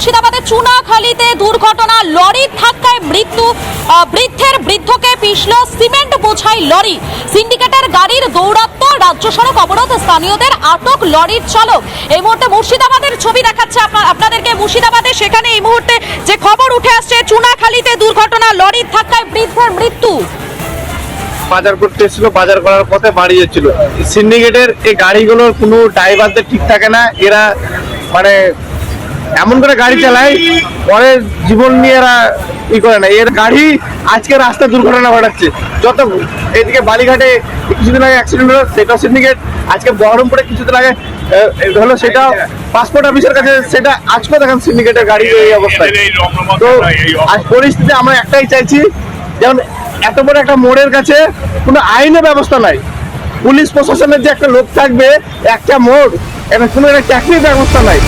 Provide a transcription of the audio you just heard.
মুর্শিদাবাদের চুনাখালীতে দুর্ঘটনা, লরির ধাক্কায় মৃত্যু বৃদ্ধের বৃদ্ধকে পিষল সিমেন্ট বোঝাই লরি। সিন্ডিকেটের গাড়ির দৌরাত্ম রাজ্য সড়ক অবরোধ স্থানীয়দের আটক লরির চালক। এই মুহূর্তে মুর্শিদাবাদের ছবি দেখাচ্ছে আপনাদেরকে। মুর্শিদাবাদে সেখানে এই মুহূর্তে যে খবর উঠে আসছে, চুনাখালীতে দুর্ঘটনা, লরির ধাক্কায় বৃদ্ধের মৃত্যু। বাজার করতে এসেছিল, বাজার করার পথে বাড়ি যাচ্ছিল সিন্ডিকেটের এই গাড়িগুলোর কোনো ড্রাইভারদের ঠিক থাকে না। এরা মানে এমন করে গাড়ি চালায় পরে জীবন নিয়ে এরা ই করে না। এর গাড়ি আজকে রাস্তা দুর্ঘটনা ঘটাচ্ছে। যত এদিকে বালিঘাটে কিছুদিন আগে অ্যাক্সিডেন্ট হলো সেটাও সিন্ডিকেট আজকে বহরমপুরে কিছুদিন আগে হলো সেটা পাসপোর্ট অফিসের কাছে সেটা আজকেও দেখেন সিন্ডিকেটের গাড়ি এই অবস্থায়। তো আজ পরিস্থিতি আমরা একটাই চাইছি যেমন এত বড় একটা মোড়ের কাছে কোনো আইনের ব্যবস্থা নাই। পুলিশ প্রশাসনের যে একটা লোক থাকবে একটা মোড় এটা কোনো একটা চাকরির ব্যবস্থা নাই।